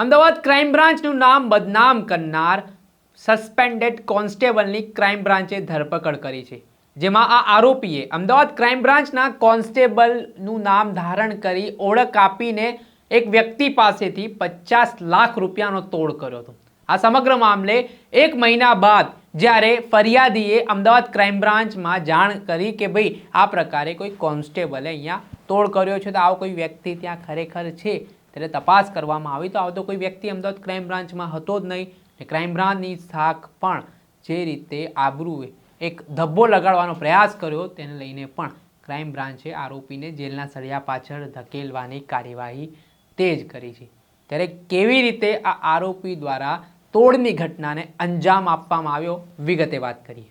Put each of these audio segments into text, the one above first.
Ahmedabad crime બ્રાન્ચનું નામ બદનામ કરનાર સસ્પેન્ડેડ કોન્સ્ટેબલની ક્રાઇમ બ્રાન્ચે ધરપકડ કરી છે. જેમાં આ આરોપીએ અમદાવાદ ક્રાઇમ બ્રાન્ચના કોન્સ્ટેબલનું નામ ધારણ કરી ઓળખ આપીને એક વ્યક્તિ પાસેથી પચાસ લાખ રૂપિયાનો તોડ કર્યો હતો. આ સમગ્ર મામલે એક મહિના બાદ જ્યારે ફરિયાદીએ અમદાવાદ ક્રાઇમ બ્રાન્ચમાં જાણ કરી કે ભાઈ આ પ્રકારે કોઈ કોન્સ્ટેબલે અહીંયા તોડ કર્યો છે તો આવો કોઈ વ્યક્તિ ત્યાં ખરેખર છે? ત્યારે તપાસ કરવામાં આવી. તો આવતો કોઈ વ્યક્તિ અમદાવાદ ક્રાઇમ બ્રાન્ચમાં હતો જ નહીં ને ક્રાઇમ બ્રાન્ચની શાખ પણ જે રીતે આબરૂએ એક ધબ્બો લગાડવાનો પ્રયાસ કર્યો તેને લઈને પણ ક્રાઇમ બ્રાન્ચે આરોપીને જેલના સળિયા પાછળ ધકેલવાની કાર્યવાહી તેજ કરી છે. ત્યારે કેવી રીતે આ આરોપી દ્વારા તોડની ઘટનાને અંજામ આપવામાં આવ્યો વિગતે વાત કરીએ.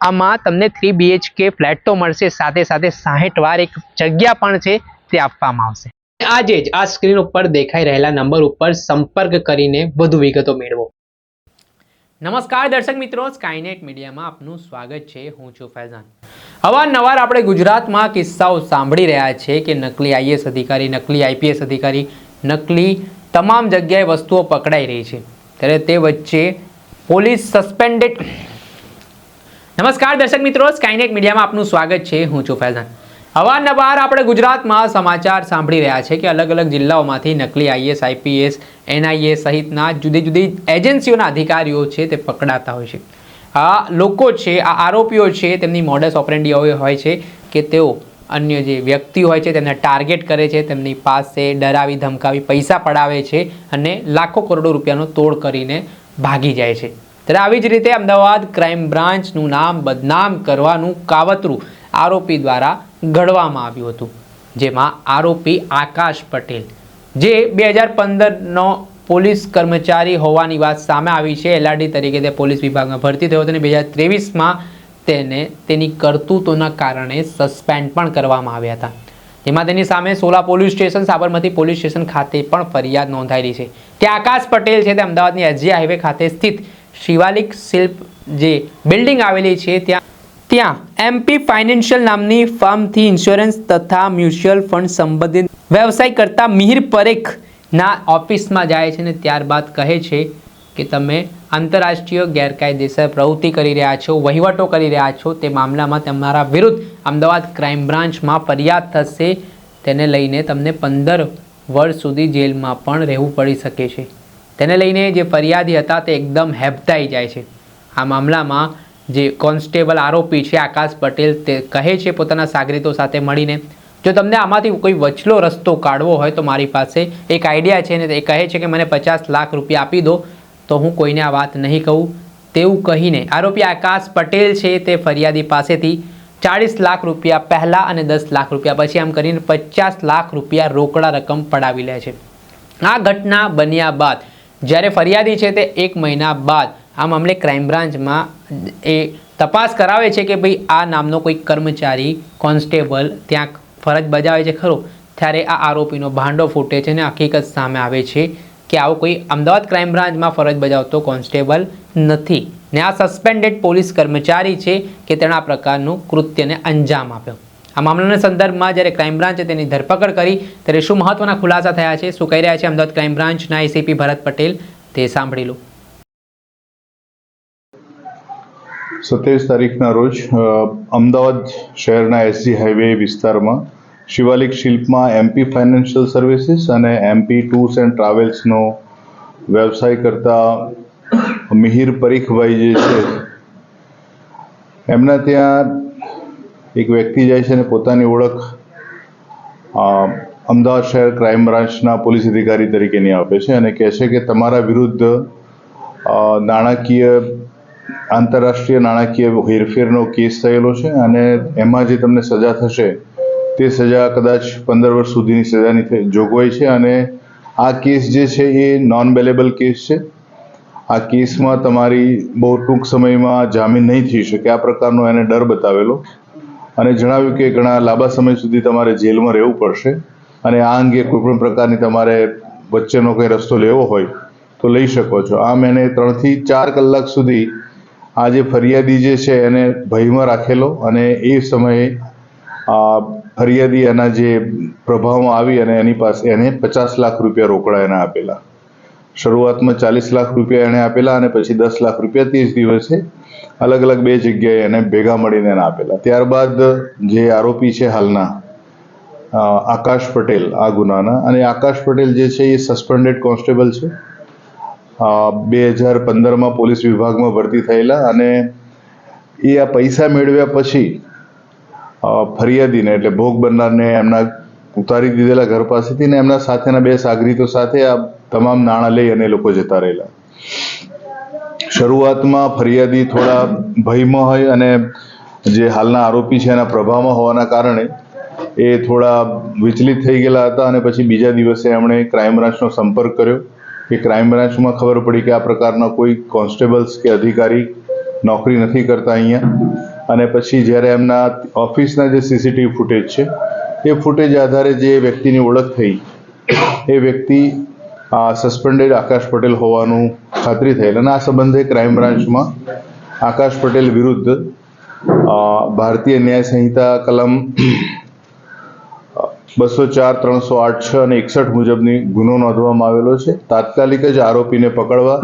આમાં તમને થ્રી બીએચકે ફ્લેટ તો મળશે સાથે સાથે સાહીઠ વાર એક જગ્યા પણ છે તે આપવામાં આવશે. આજે જ આ સ્ક્રીન ઉપર દેખાઈ રહેલા નંબર ઉપર સંપર્ક કરીને વધુ વિગતો મેળવો. નમસ્કાર દર્શક મિત્રો સ્કાયનેટ મીડિયામાં આપનું સ્વાગત છે હું છું ફૈઝાન. અવારનવાર આપણે ગુજરાતમાં કિસ્સાઓ સાંભળી રહ્યા છે કે નકલી આઈએસ અધિકારી નકલી આઈપીએસ અધિકારી નકલી તમામ જગ્યાએ વસ્તુઓ પકડાઈ રહી છે. ત્યારે તે વચ્ચે પોલીસ સસ્પેન્ડેડ નમસ્કાર દર્શક મિત્રો સ્કાયનેટ મીડિયામાં આપનું સ્વાગત છે. હું છું ફૈઝાન. અવારનવાર આપણે ગુજરાતમાં સમાચાર સાંભળી રહ્યા છે કે અલગ અલગ જિલ્લાઓમાંથી નકલી આઈએસ, આઈપીએસ એનઆઈએ સહિતના જુદી જુદી એજન્સીઓના અધિકારીઓ છે તે પકડાતા હોય છે. આ લોકો છે, આ આરોપીઓ છે, તેમની મોડસ ઓપરેન્ડીઓ હોય છે કે તેઓ અન્ય જે વ્યક્તિ હોય છે તેમને ટાર્ગેટ કરે છે, તેમની પાસે ડરાવી, ધમકાવી, પૈસા પડાવે છે અને લાખો કરોડો રૂપિયાનો તોડ કરીને ભાગી જાય છે. ત્યારે આવી જ રીતે અમદાવાદ ક્રાઇમ બ્રાન્ચનું નામ બદનામ કરવાનું કાવતરું આરોપી દ્વારા ઘડવામાં આવ્યું હતું, જેમાં આરોપી આકાશ પટેલ, જે બે હજાર પંદરનો પોલીસ કર્મચારી હોવાની વાત સામે આવી છે. એલઆરડી તરીકે તે પોલીસ વિભાગમાં ભરતી થયો હતો અને બે હજાર ત્રેવીસમાં તેને તેની કરતૂતોના કારણે સસ્પેન્ડ પણ કરવામાં આવ્યા હતા. જેમાં તેની સામે Sola police station, Sabarmati police station ખાતે પણ ફરિયાદ નોંધાયેલી છે. તે આકાશ પટેલ છે, તે અમદાવાદની એસજી હાઈવે ખાતે સ્થિત શિવાલિક શિલ્પ જે બિલ્ડિંગ આવેલી છે ત્યાં ત્યાં એમપી ફાઇનાન્શિયલ નામની ફર્મથી ઇન્સ્યોરન્સ તથા મ્યુચ્યુઅલ ફંડ સંબંધિત વ્યવસાય કરતા મિહિર પરેખના ઓફિસમાં જાય છે અને ત્યારબાદ કહે છે કે તમે આંતરરાષ્ટ્રીય ગેરકાયદેસર પ્રવૃત્તિ કરી રહ્યા છો, વહીવટો કરી રહ્યા છો, તે મામલામાં તમારા વિરુદ્ધ અમદાવાદ ક્રાઇમ બ્રાન્ચમાં ફરિયાદ થશે, તેને લઈને તમને પંદર વર્ષ સુધી જેલમાં પણ રહેવું પડી શકે છે. તેને લઈને જે ફરિયાદી હતા તે એકદમ હેબતાઈ જાય છે. આ મામલામાં જે કોન્સ્ટેબલ આરોપી છે, આકાશ પટેલ, તે કહે છે પોતાના સાગરીતો સાથે મળીને, જો તમને આમાંથી કોઈ વચલો રસ્તો કાઢવો હોય તો મારી પાસે એક આઈડિયા છે ને એ કહે છે કે મને પચાસ લાખ રૂપિયા આપી દો, તો હું કોઈને આ વાત નહીં કહું. તેવું કહીને આરોપી આકાશ પટેલ છે તે ફરિયાદી પાસેથી ચાળીસ લાખ રૂપિયા પહેલાં અને દસ લાખ રૂપિયા પછી આમ કરીને પચાસ લાખ રૂપિયા રોકડા રકમ પડાવી લે છે. આ ઘટના બન્યા બાદ જ્યારે ફરિયાદી છે તે એક મહિના બાદ આ મામલે ક્રાઇમ બ્રાન્ચમાં એ તપાસ કરાવે છે કે ભાઈ આ નામનો કોઈ કર્મચારી કોન્સ્ટેબલ ત્યાં ફરજ બજાવે છે. ખરો. ત્યારે આ આરોપીનો ભાંડો ફૂટે છે અને હકીકત સામે આવે છે કે આવો કોઈ અમદાવાદ ક્રાઇમ બ્રાન્ચમાં ફરજ બજાવતો કોન્સ્ટેબલ નથી. ને આ સસ્પેન્ડેડ પોલીસ કર્મચારી છે કે તેણે આ પ્રકારનું કૃત્યને અંજામ આપ્યો. આ મામલાના સંદર્ભમાં જ્યારે ક્રાઇમ બ્રાન્ચે તેની ધરપકડ કરી, ત્યારે શું મહત્વના ખુલાસા થયા છે, શું કહી રહ્યા છે અમદાવાદ ક્રાઇમ બ્રાન્ચના એસીપી ભરત પટેલ, તે સાંભળી લો. સત્યાવીસ તારીખના રોજ અમદાવાદ શહેરના એસજી હાઈવે વિસ્તારમાં શિવાલિક શિલ્પમાં એમપી ફાઇનાન્શિયલ સર્વિસીસ અને એમપી ટૂર્સ એન્ડ ટ્રાવેલ્સનો વ્યવસાય કરતા મિહિર પરીખભાઈ જે છે, એમના ત્યાં એક વ્યક્તિ જાય છે અને પોતાની ઓળખ અમદાવાદ શહેર ક્રાઇમ બ્રાન્ચના પોલીસ અધિકારી તરીકેની આપે છે અને કહે છે કે તમારા વિરુદ્ધ નાણાકીય, આંતરરાષ્ટ્રીય નાણાકીય હેરફેરનો કેસ થયેલો છે અને એમાં જે તમને સજા થશે, તે સજા કદાચ પંદર વર્ષ સુધીની સજાની જોગવાઈ છે અને આ કેસ જે છે એ નોન બેલેબલ કેસ છે. આ કેસમાં તમારી બહુ ટૂંક સમયમાં જામીન નહીં થઈ શકે. આ પ્રકારનો એને ડર બતાવેલો. અને જણાવ્યું કે ઘણા લાંબા સમય સુધી તમારે જેલમાં રહેવું પડશે અને આ અંગે કોઈપણ પ્રકારની તમારે વચ્ચેનો કંઈ રસ્તો લેવો હોય તો લઈ શકો છો. આમ એને ત્રણથી ચાર કલાક સુધી આ જે ફરિયાદી જે છે એને ભયમાં રાખેલો અને એ સમયે ફરિયાદી એના જે પ્રભાવમાં આવી અને એની પાસે એને પચાસ લાખ રૂપિયા રોકડા એને આપેલા. શરૂઆતમાં ચાલીસ લાખ રૂપિયા એણે આપેલા અને પછી દસ લાખ રૂપિયા ત્રીસ દિવસે અલગ અલગ બે જગ્યાએ એને ભેગા મળીને એને આપેલા. ત્યારબાદ જે આરોપી છે હાલના આકાશ પટેલ, આ ગુનાના. અને આકાશ પટેલ જે છે એ સસ્પેન્ડેડ કોન્સ્ટેબલ છે. બે હજાર પંદરમાં પોલીસ વિભાગમાં ભરતી થયેલા અને એ આ પૈસા મેળવ્યા પછી ફરિયાદીને એટલે ભોગ બનનારને એમના ઉતારી દીધેલા ઘર પાસેથી ને એમના સાથેના બે સાગરીતો સાથે આ તમામ નાણાં લઈ અને લોકો જતા રહેલા. શરૂઆતમાં ફરિયાદી થોડા ભયમાં હોય અને જે હાલના આરોપી છે એના પ્રભાવમાં હોવાના કારણે એ થોડા વિચલિત થઈ ગયેલા હતા અને પછી બીજા દિવસે એમણે ક્રાઇમ બ્રાન્ચનો સંપર્ક કર્યો. કે ક્રાઇમ બ્રાન્ચમાં ખબર પડી કે આ પ્રકારના કોઈ કોન્સ્ટેબલ્સ કે અધિકારી નોકરી નથી કરતા અહીંયા. અને પછી જ્યારે એમના ઓફિસના જે સીસીટીવી ફૂટેજ છે એ ફૂટેજ આધારે જે વ્યક્તિની ઓળખ થઈ, એ વ્યક્તિ સસ્પેન્ડેડ આકાશ પટેલ હોવાનું ખાતરી થયેલ અને આ સંબંધે ક્રાઇમ બ્રાન્ચમાં આકાશ પટેલ વિરુદ્ધ ભારતીય ન્યાય સંહિતા કલમ બસો ચાર, ત્રણસો આઠ, છ અને એકસઠ મુજબની ગુનો નોંધવામાં આવેલો છે. તાત્કાલિક જ આરોપીને પકડવા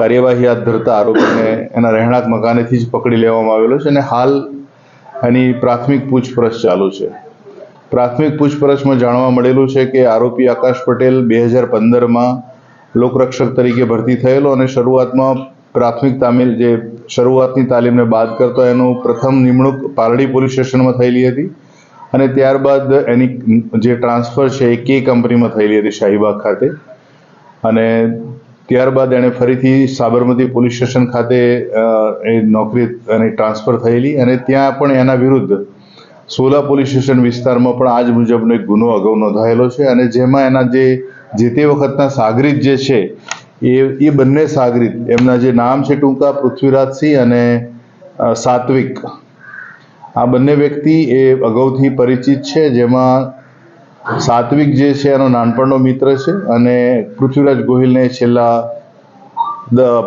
કાર્યવાહી હાથ ધરતા આરોપીને એના રહેણાંક મકાનેથી જ પકડી લેવામાં આવેલો છે અને હાલ એની પ્રાથમિક પૂછપરછ ચાલુ છે. પ્રાથમિક પૂછપરછમાં જાણવા મળેલું છે કે આરોપી આકાશ પટેલ બે હજાર પંદરમાં લોકરક્ષક તરીકે ભરતી થયેલો અને શરૂઆતમાં પ્રાથમિક તામિલ જે શરૂઆતની તાલીમને બાદ કરતો એનું પ્રથમ નિમણૂક પારડી પોલીસ સ્ટેશનમાં થયેલી હતી અને ત્યારબાદ એની જે ટ્રાન્સફર છે એ કે કંપનીમાં થયેલી હતી શાહીબાગ ખાતે. અને ત્યારબાદ એણે ફરીથી સાબરમતી પોલીસ સ્ટેશન ખાતે એ નોકરી એની ટ્રાન્સફર થયેલી અને ત્યાં પણ એના વિરુદ્ધ સોલા પોલીસ સ્ટેશન વિસ્તારમાં પણ આ જ મુજબનો એક ગુનો અગાઉ નોંધાયેલો છે અને જેમાં એના જે જે તે વખતના સાગરીત જે છે, એ એ બંને સાગરીત, એમના જે નામ છે ટૂંકા પૃથ્વીરાજસિંહ અને સાત્વિક. આ બંને વ્યક્તિ એ અગાઉથી પરિચિત છે, જેમાં સાત્વિક જે છે એનો નાનપણનો મિત્ર છે અને પૃથ્વીરાજ ગોહિલને છેલ્લા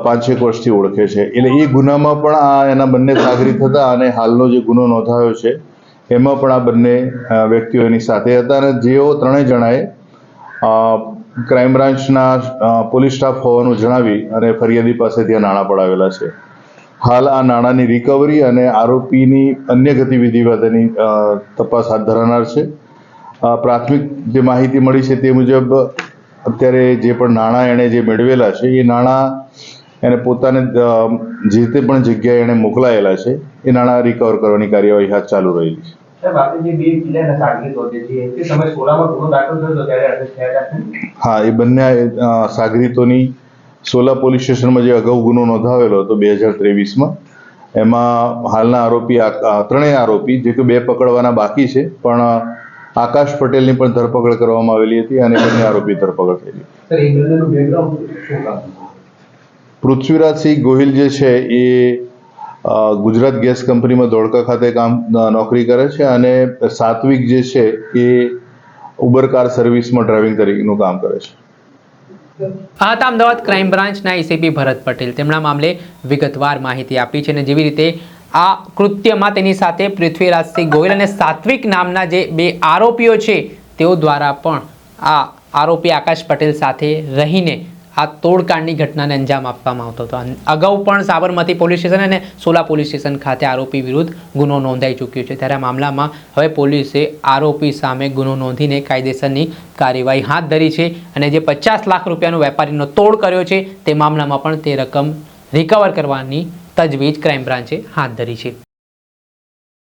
પાંચેક વર્ષથી ઓળખે છે. એટલે એ ગુનામાં પણ આ એના બંને સાગરીત હતા અને હાલનો જે ગુનો નોંધાયો છે એમાં પણ આ બંને વ્યક્તિઓ એની સાથે હતા અને જેઓ ત્રણેય જણાએ ક્રાઇમ બ્રાન્ચના પોલીસ સ્ટાફ હોવાનું જણાવી અને ફરિયાદી પાસે ત્યાં નાણાં પડાવેલા છે. હાલ આ નાણાંની રિકવરી અને આરોપીની અન્ય ગતિવિધિ માટેની તપાસ હાથ ધરાનાર છે. પ્રાથમિક જે માહિતી મળી છે તે મુજબ અત્યારે જે પણ નાણાં એણે જે મેળવેલા છે, એ નાણાં એને પોતાને જે તે પણ જગ્યાએ એણે મોકલાયેલા છે, એ નાણાં રિકવર કરવાની કાર્યવાહી હાથ ચાલુ રહેલી છે. હા એ બંને સાગરીતોની સોલા પોલીસ સ્ટેશનમાં જે અગાઉ ગુનો નોંધાવેલો હતો બે હજાર ત્રેવીસમાં એમાં હાલના આરોપી ત્રણેય આરોપી જે કે બે પકડવાના બાકી છે પણ આકાશ પટેલની પણ ધરપકડ કરવામાં આવેલી હતી અને બંને આરોપી ધરપકડ થયેલી. પૃથ્વીરાજસિંહ ગોહિલ જે છે એ ગુજરાત ગેસ કંપનીમાં ધોળકા ખાતે કામ નોકરી કરે છે અને સાત્વિક જે છે એ ઉબર કાર સર્વિસમાં ડ્રાઇવિંગ તરીકેનું કામ કરે છે. આ હતા અમદાવાદ ક્રાઇમ બ્રાન્ચના એસીપી ભરત પટેલ. તેમના મામલે વિગતવાર માહિતી આપી છે અને જેવી રીતે આ કૃત્યમાં તેની સાથે પૃથ્વીરાજસિંહ ગોયલ અને સાત્વિક નામના જે બે આરોપીઓ છે, તેઓ દ્વારા પણ આ આરોપી આકાશ પટેલ સાથે રહીને આ તોડકાંડની ઘટનાને અંજામ આપવામાં આવતો હતો. અગાઉ પણ સાબરમતી પોલીસ સ્ટેશન અને સોલા પોલીસ સ્ટેશન ખાતે આરોપી વિરુદ્ધ ગુનો નોંધાઈ ચૂક્યો છે. ત્યારે આ મામલામાં હવે પોલીસે આરોપી સામે ગુનો નોંધીને કાયદેસરની કાર્યવાહી હાથ ધરી છે અને જે પચાસ લાખ રૂપિયાનો વેપારીનો તોડ કર્યો છે તે મામલામાં પણ તે રકમ રિકવર કરવાની તજવીજ ક્રાઇમ બ્રાન્ચે હાથ ધરી છે.